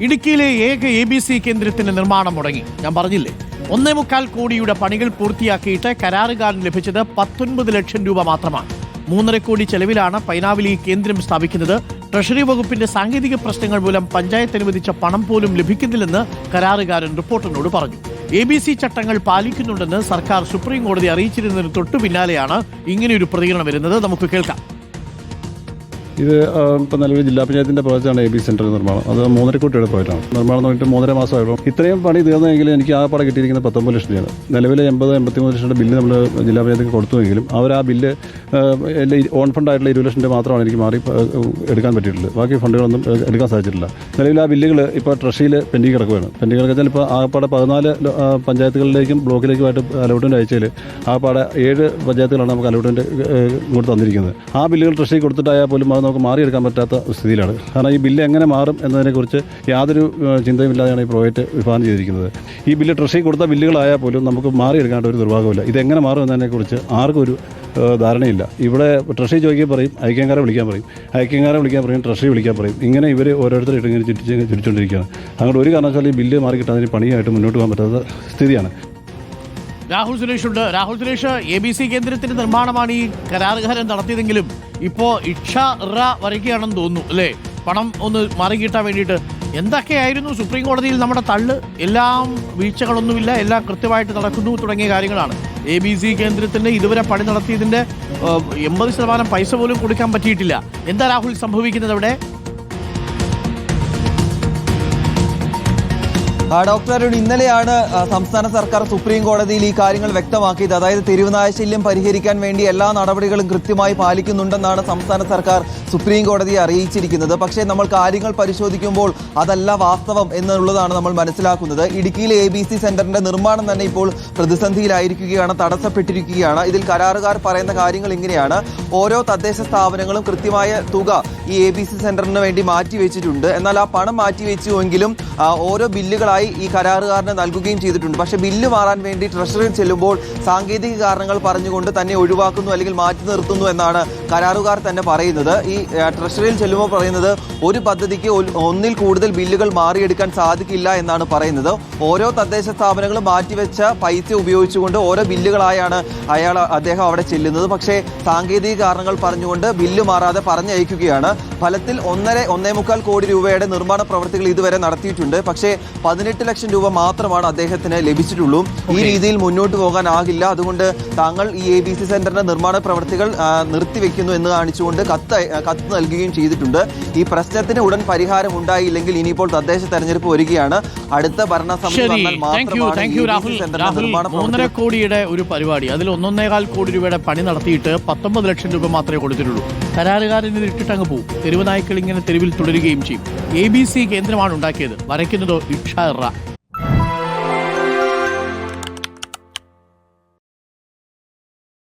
ഇടുക്കിയിലെ ഏക A B C കേന്ദ്രത്തിന്റെ നിർമ്മാണം മുടങ്ങി. ഞാൻ പറഞ്ഞില്ലേ? ഒന്നേ മുക്കാൽ കോടിയുടെ പണികൾ പൂർത്തിയാക്കിയിട്ട് കരാറുകാരൻ ലഭിച്ചത് പത്തൊൻപത് ലക്ഷം രൂപ മാത്രമാണ്. മൂന്നര കോടി ചെലവിലാണ് പൈനാവിലി കേന്ദ്രം സ്ഥാപിക്കുന്നത്. ട്രഷറി വകുപ്പിന്റെ സാങ്കേതിക പ്രശ്നങ്ങൾ മൂലം പഞ്ചായത്ത് അനുവദിച്ച പണം പോലും ലഭിക്കുന്നില്ലെന്ന് കരാറുകാരൻ റിപ്പോർട്ടറിനോട് പറഞ്ഞു. എ ബി സി ചട്ടങ്ങൾ പാലിക്കുന്നുണ്ടെന്ന് സർക്കാർ സുപ്രീം കോടതി അറിയിച്ചിരുന്നതിന് തൊട്ടു പിന്നാലെയാണ് ഇങ്ങനെയൊരു പ്രതികരണം വരുന്നത്. നമുക്ക് കേൾക്കാം. ഇത് ഇപ്പം നിലവിൽ ജില്ലാ പഞ്ചായത്തിന്റെ പ്രോജക്റ്റാണ് എ ബി സെന്റർ നിർമ്മാണം. അത് മൂന്നര കോടിയുടെ പ്രോജക്റ്റാണ് നിർമ്മാണം തുടങ്ങിയിട്ട് മൂന്നര മാസമായപ്പോൾ ഇത്രയും പണി തീർന്നെങ്കിൽ എനിക്ക് ആ പടം കിട്ടിയിരിക്കുന്ന പത്തൊമ്പത് ലക്ഷം രൂപയാണ്. നിലവിലെ എൺപത് എൺപത്തിമൂന്ന് ലക്ഷത്തിന്റെ ബില്ല് നമ്മൾ ജില്ലാ പഞ്ചായത്തിന് കൊടുത്തുവെങ്കിലും അവർ ആ ബില്ല് ഓൺ ഫണ്ടായിട്ടുള്ള ഇരുപത് ലക്ഷം രൂപ മാത്രമാണ് എനിക്ക് മാറി എടുക്കാൻ പറ്റിയിട്ടുള്ളത്. ബാക്കി ഫണ്ടുകളൊന്നും എടുക്കാൻ സാധിച്ചിട്ടില്ല. നിലവിൽ ആ ബില്ലുകൾ ഇപ്പോൾ ട്രഷറിയിൽ പെൻഡിങ് കിടക്കുകയാണ് പെൻഡിങ് കിടക്കാൻ ഇപ്പോൾ ആകപ്പാടെ പതിനാല് പഞ്ചായത്തുകളിലേക്കും ബ്ലോക്കിലേക്കുമായിട്ട് അലോട്ട്മെന്റ് അയച്ചതിൽ ആകപ്പാടെ ഏഴ് പഞ്ചായത്തുകളാണ് നമുക്ക് അലോട്ട്മെന്റ് ഇങ്ങോട്ട് തന്നിരിക്കുന്നത്. ആ ബില്ലുകൾ ട്രഷറി കൊടുത്തിട്ടായാൽ പോലും അത് നമുക്ക് മാറിയെടുക്കാൻ പറ്റാത്ത സ്ഥിതിയിലാണ്. കാരണം ഈ ബില്ല് എങ്ങനെ മാറും എന്നതിനെക്കുറിച്ച് യാതൊരു ചിന്തയുമില്ലാതെയാണ് ഈ പ്രോജക്റ്റ് വിഭാവനം ചെയ്തിരിക്കുന്നത്. ഈ ബില്ല് ട്രഷറി കൊടുത്ത ബില്ലുകളായാൽ പോലും നമുക്ക് മാറിയെടുക്കാണ്ട് ഒരു നിർവാഹമില്ല ഇതെങ്ങനെ മാറും എന്നതിനെക്കുറിച്ച് ആർക്കും ഒരു ധാരണയില്ല. ഇവിടെ ട്രഷറി ചോദിക്കാൻ പറയും ഐക്യങ്കാരെ വിളിക്കാൻ പറയും. ഐക്യങ്കാരെ വിളിക്കാൻ പറയും ട്രഷറി വിളിക്കാൻ പറയും. ഇങ്ങനെ ഇവർ ഓരോരുത്തർ ഇട്ടിങ്ങനെ ചുറ്റിച്ച് ചുറ്റിച്ചുകൊണ്ടിരിക്കുകയാണ് അങ്ങോട്ട് ഒരു കാരണവശാലും ഈ ബില്ല് മാറി കിട്ടാൻ പണിയായിട്ട് മുന്നോട്ട് പോകാൻ പറ്റാത്ത സ്ഥിതിയാണ്. രാഹുൽ സുരേഷ് ഉണ്ട് Rahul Suresh A B C കേന്ദ്രത്തിന്റെ നിർമ്മാണമാണ് ഈ കരാറുകാരൻ നടത്തിയതെങ്കിലും ഇപ്പോ ഇക്ഷ റ വരയ്ക്കുകയാണെന്ന് തോന്നുന്നു അല്ലേ? പണം ഒന്ന് മാറി കിട്ടാൻ വേണ്ടിയിട്ട്. എന്തൊക്കെയായിരുന്നു സുപ്രീം കോടതിയിൽ നമ്മുടെ തള്ള്? എല്ലാം വീഴ്ചകളൊന്നുമില്ല എല്ലാം കൃത്യമായിട്ട് നടക്കുന്നു തുടങ്ങിയ കാര്യങ്ങളാണ്. എ ബി സി കേന്ദ്രത്തിന് ഇതുവരെ പണി നടത്തിയതിന്റെ എൺപത് ശതമാനം പൈസ പോലും കൊടുക്കാൻ പറ്റിയിട്ടില്ല. എന്താ രാഹുൽ സംഭവിക്കുന്നത് അവിടെ? ഡോക്ടർ അരുൺ ഇന്നലെയാണ് സംസ്ഥാന സർക്കാർ സുപ്രീം കോടതിയിൽ ഈ കാര്യങ്ങൾ വ്യക്തമാക്കിയത്. അതായത് തെരുവുനാശല്യം പരിഹരിക്കാൻ വേണ്ടി എല്ലാ നടപടികളും കൃത്യമായി പാലിക്കുന്നുണ്ടെന്നാണ് സംസ്ഥാന സർക്കാർ സുപ്രീം കോടതിയെ അറിയിച്ചിരിക്കുന്നത്. പക്ഷേ നമ്മൾ കാര്യങ്ങൾ പരിശോധിക്കുമ്പോൾ അതല്ല വാസ്തവം എന്നുള്ളതാണ് നമ്മൾ മനസ്സിലാക്കുന്നത്. ഇടുക്കിയിലെ എ ബി സി സെന്ററിന്റെ നിർമ്മാണം തന്നെ ഇപ്പോൾ പ്രതിസന്ധിയിലായിരിക്കുകയാണ് തടസ്സപ്പെട്ടിരിക്കുകയാണ്. ഇതിൽ കരാറുകാർ പറയുന്ന കാര്യങ്ങൾ ഇങ്ങനെയാണ്. ഓരോ തദ്ദേശ സ്ഥാപനങ്ങളും കൃത്യമായ തുക ഈ എ ബി സി സെന്ററിന് വേണ്ടി മാറ്റിവെച്ചിട്ടുണ്ട്. എന്നാൽ ആ പണം മാറ്റിവെച്ചുവെങ്കിലും ഓരോ ബില്ലുകളായി ഈ കരാറുകാരന് നൽകുകയും ചെയ്തിട്ടുണ്ട്. പക്ഷേ ബില്ല് മാറാൻ വേണ്ടി ട്രഷറിയിൽ ചെല്ലുമ്പോൾ സാങ്കേതിക കാരണങ്ങൾ പറഞ്ഞുകൊണ്ട് തന്നെ ഒഴിവാക്കുന്നു അല്ലെങ്കിൽ മാറ്റി നിർത്തുന്നു എന്നാണ് കരാറുകാർ തന്നെ പറയുന്നത്. ഈ ട്രഷറിയിൽ ചെല്ലുമ്പോൾ പറയുന്നത് ഒരു പദ്ധതിക്ക് ഒന്നിൽ കൂടുതൽ ബില്ലുകൾ മാറിയെടുക്കാൻ സാധിക്കില്ല എന്നാണ് പറയുന്നത്. ഓരോ തദ്ദേശ സ്ഥാപനങ്ങളും മാറ്റിവെച്ച പൈസ ഉപയോഗിച്ചുകൊണ്ട് ഓരോ ബില്ലുകളായാണ് അയാൾ അദ്ദേഹം അവിടെ ചെല്ലുന്നത്. പക്ഷേ സാങ്കേതിക കാരണങ്ങൾ പറഞ്ഞുകൊണ്ട് ബില്ല് മാറാതെ പറഞ്ഞയക്കുകയാണ്. ഫലത്തിൽ ഒന്നര ഒന്നേ മുക്കാൽ കോടി രൂപയുടെ നിർമ്മാണ പ്രവർത്തികൾ ഇതുവരെ നടത്തിയിട്ടുണ്ട്. പക്ഷേ പതിനെട്ട് ലക്ഷം രൂപ മാത്രമാണ് അദ്ദേഹത്തിന് ലഭിച്ചിട്ടുള്ളൂ. ഈ രീതിയിൽ മുന്നോട്ട് പോകാനാകില്ല. അതുകൊണ്ട് താങ്കൾ ഈ എ ബി സി സെന്ററിന്റെ നിർമ്മാണ പ്രവർത്തികൾ നിർത്തിവെക്കുന്നു എന്ന് കാണിച്ചുകൊണ്ട് കത്ത് കത്ത് നൽകുകയും ചെയ്തിട്ടുണ്ട്. ഈ പ്രശ്നത്തിന് ഉടൻ പരിഹാരം ഉണ്ടായില്ലെങ്കിൽ ഇനിയിപ്പോൾ തദ്ദേശ തെരഞ്ഞെടുപ്പ് വരികയാണ്. അടുത്ത ഭരണസമിതി വന്നാൽ മാത്രമാണ് മൂന്നര കോടിയുടെ ഒരു പരിപാടി. അതിൽ ഒന്നൊന്നേകാൽ കോടി രൂപയുടെ പണി നടത്തിയിട്ട് പത്തൊമ്പത് ലക്ഷം രൂപ മാത്രമേ കൊടുത്തിട്ടുള്ളൂ. കരാറുകാരൻ ഇത് ഇട്ടിട്ടങ്ങ് പോകും. തെരുവ് നായ്ക്കൾ ഇങ്ങനെ തെരുവിൽ തുടരുകയും ചെയ്യും. എ ബി സി കേന്ദ്രമാണ് ഉണ്ടാക്കിയത്. വരയ്ക്കുന്നതോ ഇക്ഷ